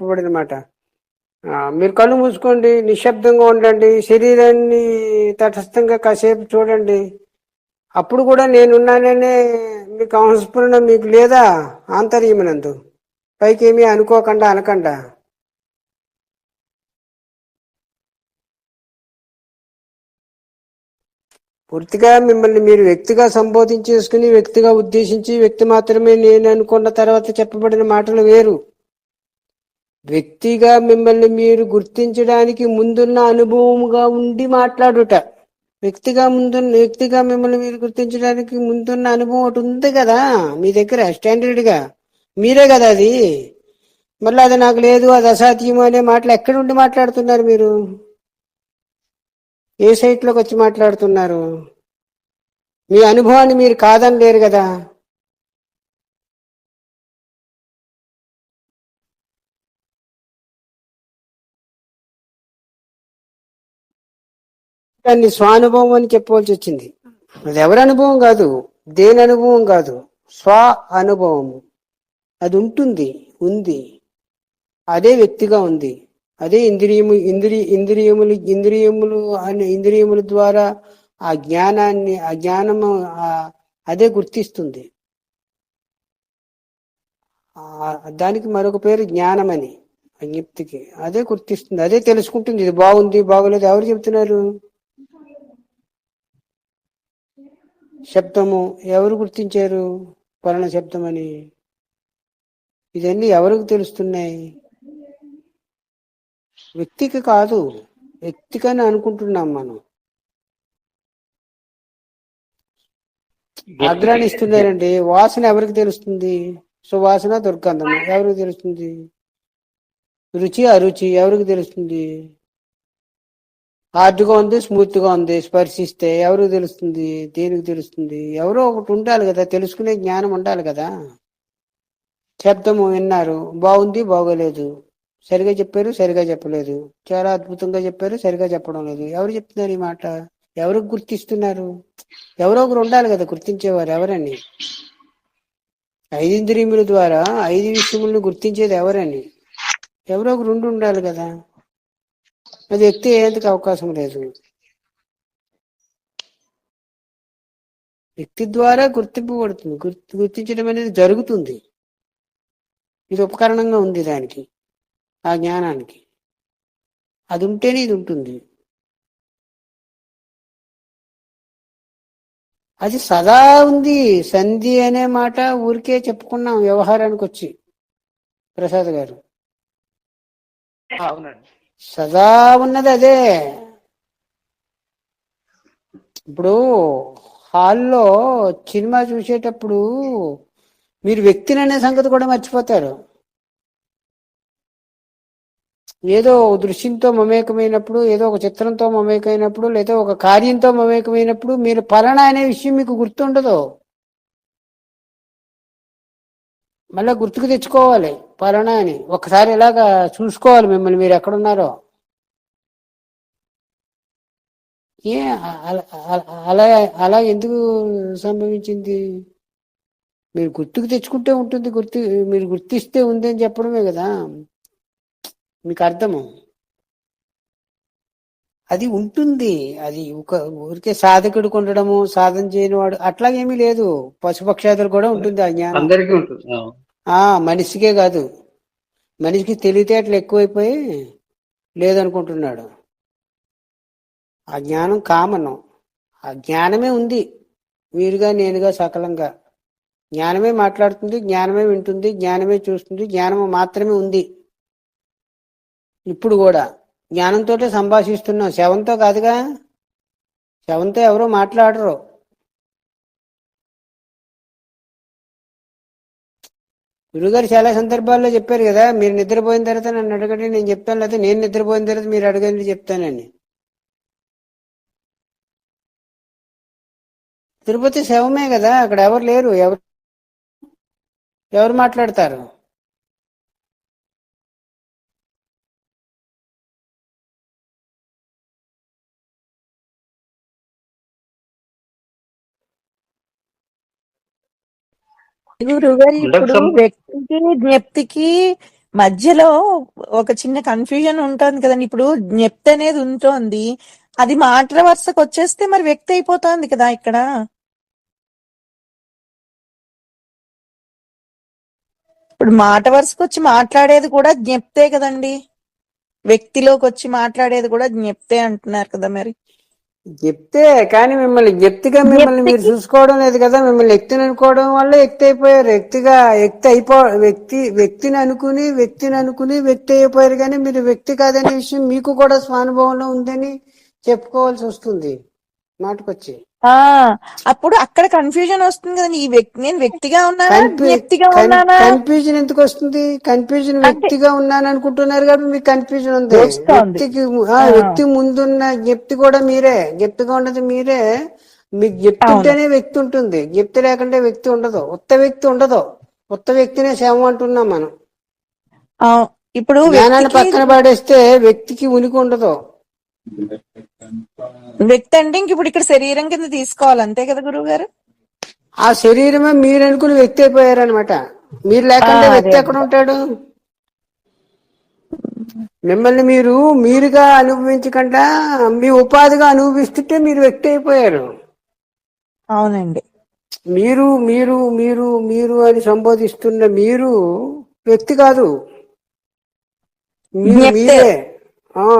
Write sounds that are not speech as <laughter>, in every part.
చెప్పబడిన మాట మీరు కళ్ళు మూసుకోండి నిశ్శబ్దంగా ఉండండి శరీరాన్ని తటస్థంగా కాసేపు చూడండి. అప్పుడు కూడా నేనున్నాననే మీకు సంస్ఫురణ మీకు లేదా? ఆంతర్యమనందు. పైకి ఏమీ అనుకోకుండా అనకుండా? పూర్తిగా మిమ్మల్ని మీరు వ్యక్తిగా సంబోధించేసుకుని వ్యక్తిగా ఉద్దేశించి వ్యక్తి మాత్రమే నేను అనుకున్న తర్వాత చెప్పబడిన మాటలు వేరు. వ్యక్తిగా మిమ్మల్ని మీరు గుర్తించడానికి ముందున్న అనుభవముగా ఉండి మాట్లాడుట. వ్యక్తిగా ముందున్న వ్యక్తిగా మిమ్మల్ని మీరు గుర్తించడానికి ముందున్న అనుభవం ఒకటి ఉంది కదా మీ దగ్గర స్టాండర్డ్గా. మీరే కదా అది. మళ్ళీ అది నాకు లేదు అది అసాధ్యము అనే మాటలు ఎక్కడ ఉండి మాట్లాడుతున్నారు మీరు? ఏ సైట్లోకి వచ్చి మాట్లాడుతున్నారు? మీ అనుభవాన్ని మీరు కాదని లేరు కదా. దాన్ని స్వానుభవం అని చెప్పవలసి వచ్చింది. అది ఎవరి అనుభవం కాదు దేని అనుభవం కాదు స్వ అనుభవము. అది ఉంటుంది ఉంది. అదే వ్యక్తిగా ఉంది. అదే ఇంద్రియము ఇంద్రియ ఇంద్రియములు ఇంద్రియములు అనే ఇంద్రియముల ద్వారా ఆ జ్ఞానాన్ని ఆ జ్ఞానము అదే గుర్తిస్తుంది. దానికి మరొక పేరు జ్ఞానమని జ్ఞప్తికి అదే గుర్తిస్తుంది అదే తెలుసుకుంటుంది ఇది బాగుంది బాగోలేదు ఎవరు చెప్తున్నారు? శబ్దము ఎవరు గుర్తించారు? పలానా శబ్దం అని ఇదన్నీ ఎవరికి తెలుస్తున్నాయి? వ్యక్తికి కాదు వ్యక్తికని అనుకుంటున్నాం మనం. అగ్రాన్ని ఇస్తున్నారండి. వాసన ఎవరికి తెలుస్తుంది? సువాసన దుర్గంధం ఎవరికి తెలుస్తుంది? రుచి అరుచి ఎవరికి తెలుస్తుంది? హార్డ్గా ఉంది స్మూత్గా ఉంది స్పర్శిస్తే ఎవరికి తెలుస్తుంది దేనికి తెలుస్తుంది? ఎవరో ఒకటి ఉండాలి కదా తెలుసుకునే జ్ఞానం ఉండాలి కదా. శబ్దము విన్నారు బాగుంది బాగోలేదు. సరిగా చెప్పారు సరిగా చెప్పలేదు. చాలా అద్భుతంగా చెప్పారు సరిగా చెప్పడం లేదు. ఎవరు చెప్తున్నారు ఈ మాట? ఎవరికి గుర్తిస్తున్నారు? ఎవరో ఒకరు ఉండాలి కదా గుర్తించేవారు ఎవరని. ఐదింద్రియముల ద్వారా ఐదు విషయములను గుర్తించేది ఎవరని. ఎవరో ఒకరు ఉండి ఉండాలి కదా. అది వ్యక్తి అయ్యేందుకు అవకాశం లేదు. వ్యక్తి ద్వారా గుర్తింపబడుతుంది గుర్తు గుర్తించడం అనేది జరుగుతుంది. ఇది ఉపకరణంగా ఉంది దానికి ఆ జ్ఞానానికి. అది ఉంటేనే ఇది ఉంటుంది. అది సదా ఉంది. సంధి అనే మాట ఊరికే చెప్పుకున్నాం వ్యవహారానికి వచ్చి ప్రసాద్ గారు. అవునండి. సదా ఉన్నది అదే. ఇప్పుడు హాల్లో సినిమా చూసేటప్పుడు మీరు వ్యక్తిని అనే సంగతి కూడా మర్చిపోతారు. ఏదో దృశ్యంతో మమేకమైనప్పుడు ఏదో ఒక చిత్రంతో మమేకమైనప్పుడు లేదా ఒక కార్యంతో మమేకమైనప్పుడు మీరు పలానా అనే విషయం మీకు గుర్తుండదు. మళ్ళా గుర్తుకు తెచ్చుకోవాలి. పలానా అని. ఒకసారి ఇలాగా చూసుకోవాలి మిమ్మల్ని మీరు ఎక్కడున్నారో. ఏ అలా అలా ఎందుకు సంభవించింది? మీరు గుర్తుకు తెచ్చుకుంటే ఉంటుంది గుర్తు మీరు గుర్తిస్తే ఉంది అని చెప్పడమే కదా. మీకు అర్థము? అది ఉంటుంది. అది ఒక ఊరికే సాధకుడికి ఉండడము సాధన చేయని వాడు అట్లాగేమీ లేదు. పశుపక్షాదులు కూడా ఉంటుంది ఆ జ్ఞానం. అందరికీ ఉంటుంది. ఆ. ఆ మనిషికే కాదు. మనిషికి తెలివితేటలు ఎక్కువైపోయి లేదనుకుంటున్నాడు. ఆ జ్ఞానం కామనం. ఆ జ్ఞానమే ఉంది. వీరుగా నేనుగా సకలంగా. జ్ఞానమే మాట్లాడుతుంది జ్ఞానమే వింటుంది జ్ఞానమే చూస్తుంది జ్ఞానము మాత్రమే ఉంది. ఇప్పుడు కూడా జ్ఞానంతో సంభాషిస్తున్నాం శవంతో కాదుగా. శవంతో ఎవరు మాట్లాడరు. గురుగారు చాలా సందర్భాల్లో చెప్పారు కదా మీరు నిద్రపోయిన తర్వాత నన్ను అడగండి నేను చెప్తాను లేకపోతే నేను నిద్రపోయిన తర్వాత మీరు అడగండి చెప్తానని. తిరుపతి శవమే కదా అక్కడ ఎవరు లేరు ఎవరు ఎవరు మాట్లాడతారు? గురుగారు ఇప్పుడు వ్యక్తికి జ్ఞప్తికి మధ్యలో ఒక చిన్న కన్ఫ్యూజన్ ఉంటుంది కదండి. ఇప్పుడు జ్ఞప్తి అనేది ఉంటుంది. అది మాటల వరుసకు వచ్చేస్తే మరి వ్యక్తి అయిపోతుంది కదా ఇక్కడ. ఇప్పుడు మాట వరుసకు వచ్చి మాట్లాడేది కూడా జ్ఞప్తే కదండి. వ్యక్తిలోకి వచ్చి మాట్లాడేది కూడా జ్ఞప్తే అంటున్నారు కదా మరి. చెప్తే కానీ మిమ్మల్ని వ్యక్తిగా మిమ్మల్ని మీరు చూసుకోవడం లేదు కదా మిమ్మల్ని వ్యక్తిని అనుకోవడం వల్ల వ్యక్తి అయిపోయారు. వ్యక్తిగా వ్యక్తి అయిపో వ్యక్తి వ్యక్తిని అనుకుని వ్యక్తిని అనుకుని వ్యక్తి అయిపోయారు కానీ మీరు వ్యక్తి కాదనే విషయం మీకు కూడా స్వానుభవంలో ఉందని చెప్పుకోవాల్సి వస్తుంది. మాటకొచ్చి అప్పుడు అక్కడ కన్ఫ్యూజన్ వస్తుంది కదండి. ఈ వ్యక్తి నేను వ్యక్తిగా ఉన్నానా? వ్యక్తిగా ఉన్నానా? కన్ఫ్యూజన్ ఎందుకు వస్తుంది? కన్ఫ్యూజన్ వ్యక్తిగా ఉన్నాను అనుకుంటున్నారు కాబట్టి మీకు కన్ఫ్యూజన్ ఉంది. వ్యక్తికి ఆ, వ్యక్తి ముందున్న వ్యక్తి కూడా మీరే. వ్యక్తిగా ఉన్నది మీరే. మీకు వ్యక్తి ఉంటేనే వ్యక్తి ఉంటుంది. వ్యక్తి లేకుంటే వ్యక్తి ఉండదు. ఉత్త వ్యక్తి ఉండదు. ఉత్త వ్యక్తినే శవం అంటున్నాం మనం. ఇప్పుడు జ్ఞానాన్ని పక్కన పడేస్తే వ్యక్తికి ఉనికి ఉండదు. వ్యక్తి అంటే ఇంక ఇప్పుడు ఇక్కడ శరీరం కింద తీసుకోవాలి అంతే కదా గురువు గారు ఆ శరీరమే మీరు అనుకుని వ్యక్తి అయిపోయారనమాట మీరు లేకుండా వ్యక్తి. ఎక్కడ ఉంటాడు? మిమ్మల్ని మీరు మీరుగా అనుభవించకుండా మీ ఉపాధిగా అనుభవిస్తుంటే మీరు వ్యక్తి అయిపోయారు. అవునండి. మీరు మీరు మీరు మీరు అని సంబోధిస్తున్న మీరు వ్యక్తి కాదు. మీరు. మీరే.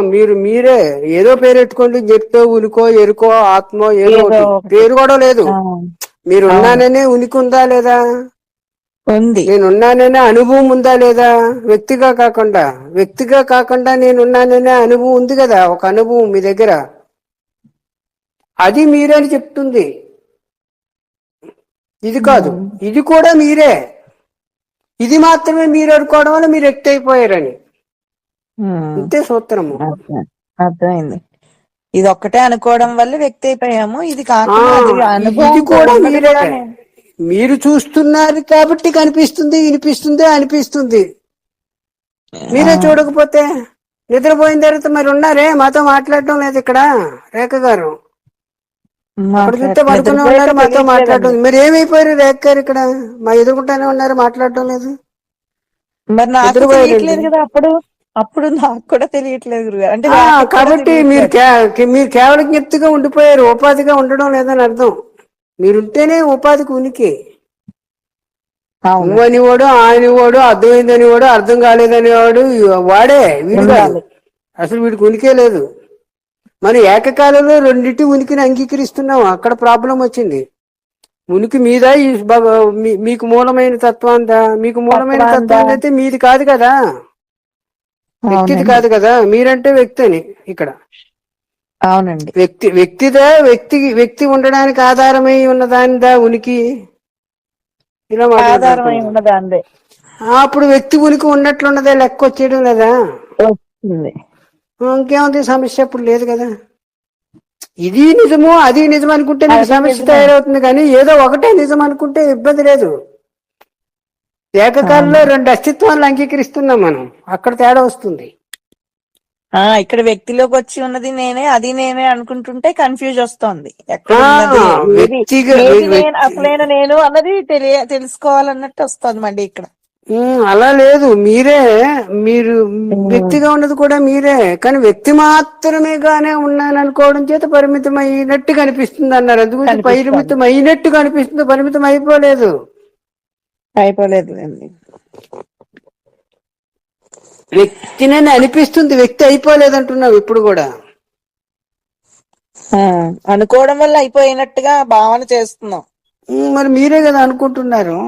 మీరు మీరే ఏదో పేరు పెట్టుకోండి చెప్తే ఉనికో ఎరుకో ఆత్మో ఏదో. పేరు కూడా లేదు. మీరు ఉన్నాననే ఉనికి ఉందా లేదా? ఉంది. నేను ఉన్నాననే అనుభవం ఉందా లేదా? వ్యక్తిగా కాకుండా. వ్యక్తిగా కాకుండా నేను ఉన్నాననే అనుభవం ఉంది కదా ఒక అనుభవం మీ దగ్గర. అది మీరే అని చెప్తుంది. ఇది కాదు. ఇది కూడా మీరే. ఇది మాత్రమే మీరు అనుకోవడం వల్ల మీరు వ్యక్తి అయిపోయారని. అంతే సూత్రము. అర్థం- అర్థమైంది. ఇది ఒక్కటే అనుకోవడం వల్ల వ్యక్తి అయిపోయాము. ఇది కాకుండా మీరే చూస్తున్నారు కాబట్టి కనిపిస్తుంది వినిపిస్తుంది అనిపిస్తుంది. మీరే చూడకపోతే నిద్రపోయిన తర్వాత మరి ఉన్నారే? మాతో మాట్లాడటం లేదు ఇక్కడ రేఖ గారు. చూస్తే పడుకుని ఉన్నారు మాతో. మాట్లాడటం మరి ఏమైపోయారు రేఖ గారు ఇక్కడ? మా ఎదుర్కొంటానే ఉన్నారు మాట్లాడటం లేదు. మరి అప్పుడు. అప్పుడు నాకు కూడా తెలియట్లేదు గురుగారు అంటే కాబట్టి మీరు మీరు కేవలం జ్ఞప్తిగా ఉండిపోయారు ఉపాధిగా ఉండడం లేదని అర్థం. మీరుంటేనే ఉపాధికి ఉనికి. అవును. నువ్వు అనేవాడు ఆయనవాడు అర్థమైందని వాడు అర్థం కాలేదని వాడు వాడే వీడు. అసలు వీడికి ఉనికే లేదు. మనం ఏకకాలంలో రెండింటి ఉనికిని అంగీకరిస్తున్నాం. అక్కడ ప్రాబ్లం వచ్చింది. ఉనికి మీద మీకు మూలమైన తత్వాంతా మీకు మూలమైన తత్వాంతా. తత్వం అయితే మీది కాదు కదా. వ్యక్తిది. కాదు కదా మీరంటే వ్యక్తి అని ఇక్కడ. అవునండి. వ్యక్తి వ్యక్తిదా వ్యక్తి వ్యక్తి ఉండడానికి ఆధారమై ఉన్న దానిదా ఉనికి? ఇలా ఆధారమై అప్పుడు వ్యక్తి ఉనికి ఉన్నట్లున్నదే లెక్క వచ్చేయడం లేదా? ఇంకేముంది? సమస్య అప్పుడు లేదు కదా. ఇది నిజము అది నిజం అనుకుంటే సమస్య. తయారవుతుంది కానీ ఏదో ఒకటే నిజం అనుకుంటే ఇబ్బంది లేదు. ఏకకాలంలో రెండు అస్తిత్వాలను అంగీకరిస్తున్నాం మనం. అక్కడ తేడా వస్తుంది. ఆ ఇక్కడ వ్యక్తిలోకి వచ్చి ఉన్నది నేనే అది నేనే అనుకుంటుంటే కన్ఫ్యూజ్ వస్తోంది. అసలైన నేను అన్నది తెలియ తెలుసుకోవాలన్నట్టు వస్తుంది మళ్ళీ ఇక్కడ. అలా లేదు. మీరే మీరు వ్యక్తిగా ఉన్నది కూడా మీరే. కానీ వ్యక్తి మాత్రమే గానే ఉన్నాను అనుకోవడం చేత పరిమితం అయినట్టు కనిపిస్తుంది అన్నారు. అందుగురించి కనిపిస్తోంది. పరిమితం అయినట్టు కనిపిస్తుంది. పరిమితం అయిపోలేదు అయిపోలేదు వ్యక్తినని అనిపిస్తుంది వ్యక్తి అయిపోలేదు అంటున్నావు ఇప్పుడు కూడా. అనుకోవడం వల్ల అయిపోయినట్టుగా భావన చేస్తున్నాం. మరి మీరే కదా అనుకుంటున్నారు.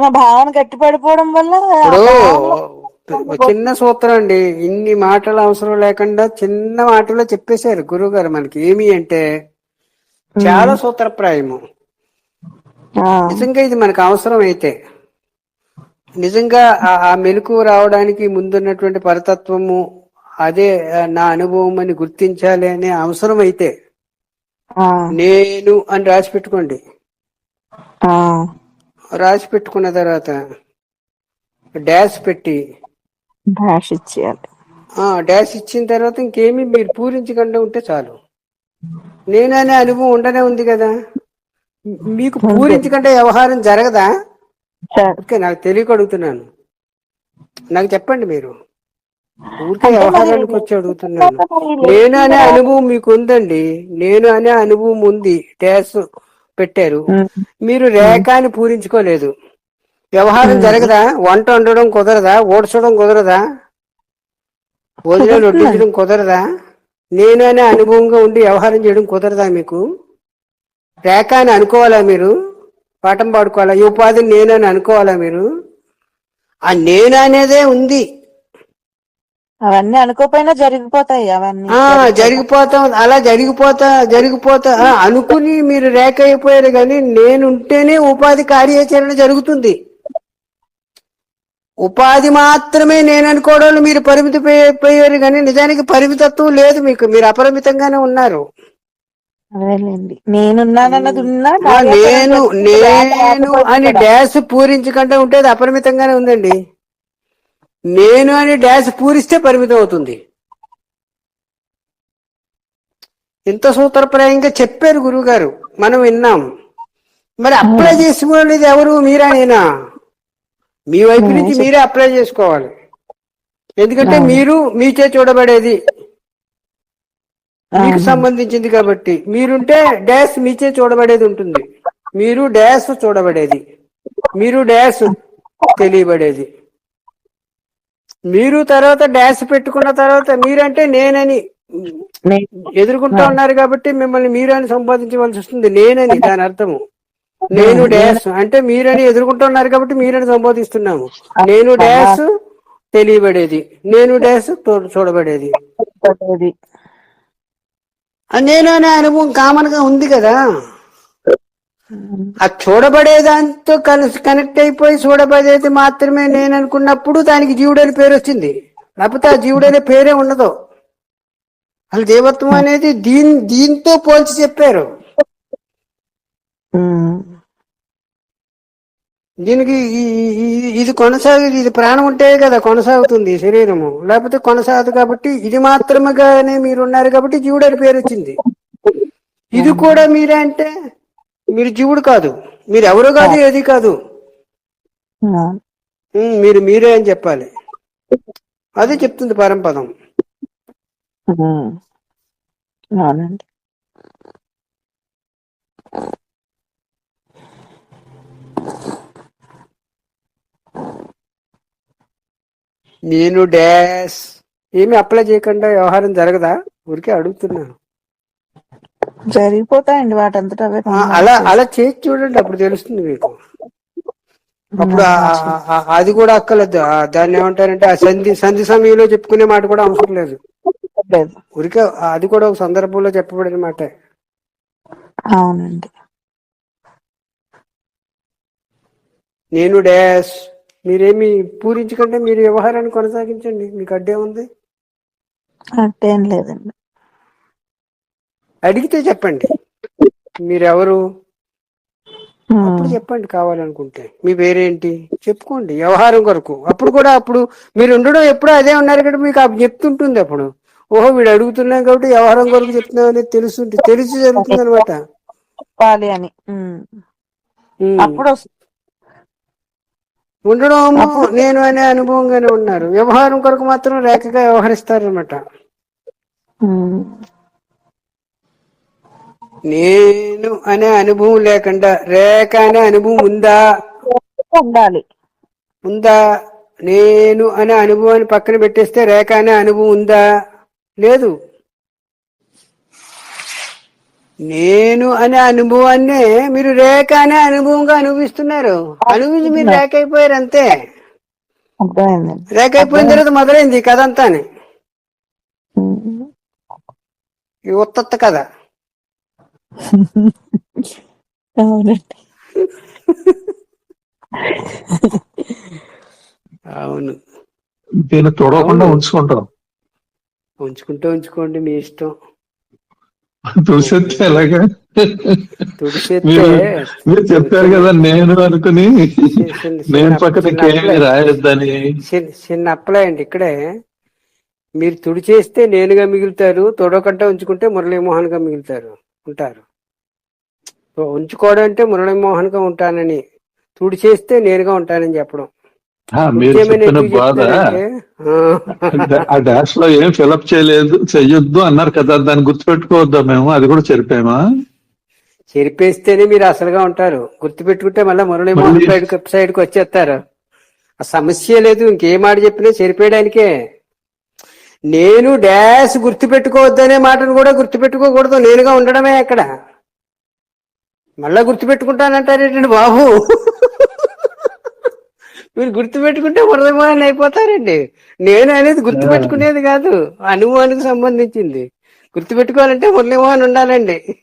ఆ భావన గట్టిపడిపోవడం వల్ల చిన్న సూత్రం అండి ఇన్ని మాటలు అవసరం లేకుండా చిన్న మాటలో చెప్పేశారు గురువు గారు మనకి. ఏమి అంటే చాలా సూత్రప్రాయము. నిజంగా ఇది మనకు అవసరం అయితే నిజంగా ఆ- మెలకు రావడానికి ముందున్నటువంటి పరతత్వము అదే నా అనుభవం అని గుర్తించాలి అనే అవసరం అయితే నేను అని రాసి పెట్టుకోండి. రాసి పెట్టుకున్న తర్వాత డాష్ పెట్టి డాష్ ఇచ్చేయాలి. ఆ డాష్ ఇచ్చిన తర్వాత ఇంకేమీ మీరు పూరించకుండా ఉంటే చాలు. నేననే అనుభవం ఉండనే ఉంది కదా. మీకు పూరించకుండా వ్యవహారం జరగదా? ఓకే నాకు తెలియక అడుగుతున్నాను. నాకు చెప్పండి మీరు. ఊరికే వ్యవహారానికి వచ్చి అడుగుతున్నాను. నేను అనే అనుభవం మీకు ఉందండి నేను అనే అనుభవం ఉంది. డ్యాస్ పెట్టారు. మీరు రేఖాన్ని పూరించుకోలేదు. వ్యవహారం జరగదా? వంట వండడం కుదరదా? ఓడ్చడం కుదరదా? భోజనాలు వడ్డించడం కుదరదా? నేను అనే అనుభవంగా ఉండి వ్యవహారం చేయడం కుదరదా మీకు? రేఖ అని అనుకోవాలా మీరు? పాఠం పాడుకోవాలా? ఈ ఉపాధిని నేను అని అనుకోవాలా మీరు? ఆ నేను అనేదే ఉంది. అవన్నీ అనుకోపోయినా జరిగిపోతాయి అవన్నీ జరిగిపోతాం. అలా జరిగిపోతా జరిగిపోతా. అనుకుని మీరు రేఖ అయిపోయారు కానీ నేనుంటేనే ఉపాధి కార్యాచరణ జరుగుతుంది. ఉపాధి మాత్రమే నేను అనుకోవడం మీరు పరిమితి అయిపోయారు కానీ నిజానికి పరిమితత్వం లేదు మీకు. మీరు అపరిమితంగానే ఉన్నారు. అదేలేండి. నేనున్నానన్నది ఉన్నా ఆ, నేను నేను అని డాష్ పూరించకుండా ఉంటే అది అపరిమితంగానే ఉందండి. నేను అని డాష్ పూరిస్తే పరిమితం అవుతుంది. ఇంత సూత్రప్రాయంగా చెప్పారు గురువు గారు మనం విన్నాం. మరి అప్లై చేసుకోలేదు ఎవరు? మీరా నేనా? మీ వైపు నుంచి మీరే అప్లై చేసుకోవాలి. ఎందుకంటే మీరు మీచే చూడబడేది. మీకు సంబంధించింది కాబట్టి. మీరుంటే డాష్ మీచే చూడబడేది ఉంటుంది. మీరు డాష్ చూడబడేది. మీరు డాష్ తెలియబడేది. మీరు తర్వాత డాష్ పెట్టుకున్న తర్వాత మీరంటే నేనని ఎదుర్కొంటూ ఉన్నారు కాబట్టి మిమ్మల్ని మీరు అని సంపాదించవలసి వస్తుంది. నేనని దాని అర్థము. నేను డాష్ అంటే మీరని ఎదుర్కొంటున్నారు కాబట్టి మీరని సంబోధిస్తున్నాము. నేను డాష్ తెలియబడేది. నేను డాష్ చూడబడేది. నేను అనే అనుభవం కామన్గా ఉంది కదా? ఆ చూడబడే దాంతో కలిసి కనెక్ట్ అయిపోయి చూడబడేది మాత్రమే నేను అనుకున్నప్పుడు దానికి జీవుడు అనే పేరు వచ్చింది. లేకపోతే ఆ జీవుడు అనే పేరే ఉండదు. అసలు దేవత్వం అనేది దీని దీంతో పోల్చి చెప్పారు. దీనికి ఇది కొనసాగేది ఇది ప్రాణం ఉంటే కదా కొనసాగుతుంది శరీరము. లేకపోతే కొనసాగదు కాబట్టి ఇది మాత్రమేగానే మీరు ఉన్నారు కాబట్టి జీవుడు అని పేరు వచ్చింది. ఇది కూడా మీరే అంటే మీరు జీవుడు కాదు. మీరు ఎవరు కాదు ఏది కాదు. మీరు మీరే అని చెప్పాలి. అదే చెప్తుంది పరంపదం. అవునండి. నేను డాష్. ఏమి అప్లై చేయకుండా వ్యవహారం జరగదా? ఊరికే అడుగుతున్నాను జరిగిపోతాయండి వాటంతట అవే అలా అలా చేసి చూడండి అప్పుడు తెలుస్తుంది మీకు. అప్పుడు అది కూడా అక్కర్లేదు. ఆ, దాన్ని ఏమంటారంటే ఆ సంధి సంధి సమయంలో చెప్పుకునే మాట కూడా అవసరం లేదు. లేదు. ఊరికే అది కూడా ఒక సందర్భంలో చెప్పబడిన మాట. అవునండి. నేను డాష్. మీరేమి పూరించకంటే మీరు వ్యవహారాన్ని కొనసాగించండి. మీకు అడ్డే ఉంది? అట్టేం లేదండి. అడిగితే చెప్పండి. మీరెవరు. అప్పుడు చెప్పండి కావాలనుకుంటే. మీ పేరేంటి? చెప్పుకోండి. వ్యవహారం కొరకు. అప్పుడు కూడా అప్పుడు మీరు ఉండడం ఎప్పుడూ అదే ఉన్నారు కాబట్టి మీకు చెప్తుంటుంది అప్పుడు. ఓహో వీడు అడుగుతున్నాం కాబట్టి వ్యవహారం కొరకు చెప్తున్నాం అనేది తెలుస్తుంది తెలిసి జరుగుతుంది అనమాట అని. అప్పుడు ఉండడం నేను అనే అనుభవంగానే ఉన్నారు. వ్యవహారం కొరకు మాత్రం రేఖగా వ్యవహరిస్తారనమాట ఉమ్. నేను అనే అనుభవం లేకుండా రేఖ అనే అనుభవం ఉందా? ఉండాలి. ఉందా? నేను అనే అనుభవాన్ని పక్కన పెట్టేస్తే రేఖ అనే అనుభవం ఉందా? లేదు. నేను అనే అనుభవాన్నే మీరు రేఖ అనే అనుభవంగా అనుభవిస్తున్నారు. అనుభవించి మీరు రేఖ అయిపోయారు అంతే. రేఖ అయిపోయిన తర్వాత మొదలైంది ఈ కథ అంతాని ఉమ్. ఈ ఉత్తత్త కథ. <laughs> అవును. దీన్ని తొడవకుండా ఉంచుకుంటాం. ఉంచుకుంటే ఉంచుకోండి మీ ఇష్టం. తుడిసేస్తే ఎలాగా? మీరు చెప్పారు కదా నేను అనుకుని చిన్న- నేను పక్కన రాయొద్దని. చిన్న- అప్లై అండి ఇక్కడే. మీరు తుడిచేస్తే నేనుగా మిగులుతారు తొడకంటే ఉంచుకుంటే మురళీమోహన్గా మిగులుతారు ఉంటారు. ఉంచుకోవడం అంటే మురళీమోహన్గా ఉంటానని తుడిచేస్తే నేనుగా ఉంటానని చెప్పడం. మీరు చెప్పిన బాధ. ఆ, డాష్లో ఏం ఫిలప్ చేయలేదు చెయ్యొద్దు అన్నారు కదా దాన్ని గుర్తుపెట్టుకోవద్దా మేము? అది కూడా చెరిపామా? చెరిపేస్తేనే మీరు అసలుగా ఉంటారు. గుర్తుపెట్టుకుంటే మళ్ళీ మురళీమోహన్ మళ్ళీ- సైడ్ సైడ్కి వచ్చేస్తారు. ఆ సమస్య లేదు ఇంకేం మాట చెప్పినా చెరిపేయడానికే. నేను డాష్ గుర్తుపెట్టుకోవద్దనే మాటను కూడా గుర్తుపెట్టుకోకూడదు. నేనుగా ఉండడమే అక్కడ. మళ్ళా గుర్తుపెట్టుకుంటానంటారేంటండి బాబు? మీరు గుర్తుపెట్టుకుంటే మురళీమోహన్ అయిపోతారండి. నేను అనేది గుర్తుపెట్టుకునేది కాదు. అనుభవానికి సంబంధించింది. గుర్తుపెట్టుకోవాలంటే మురళీమోహన్ ఉండాలండి.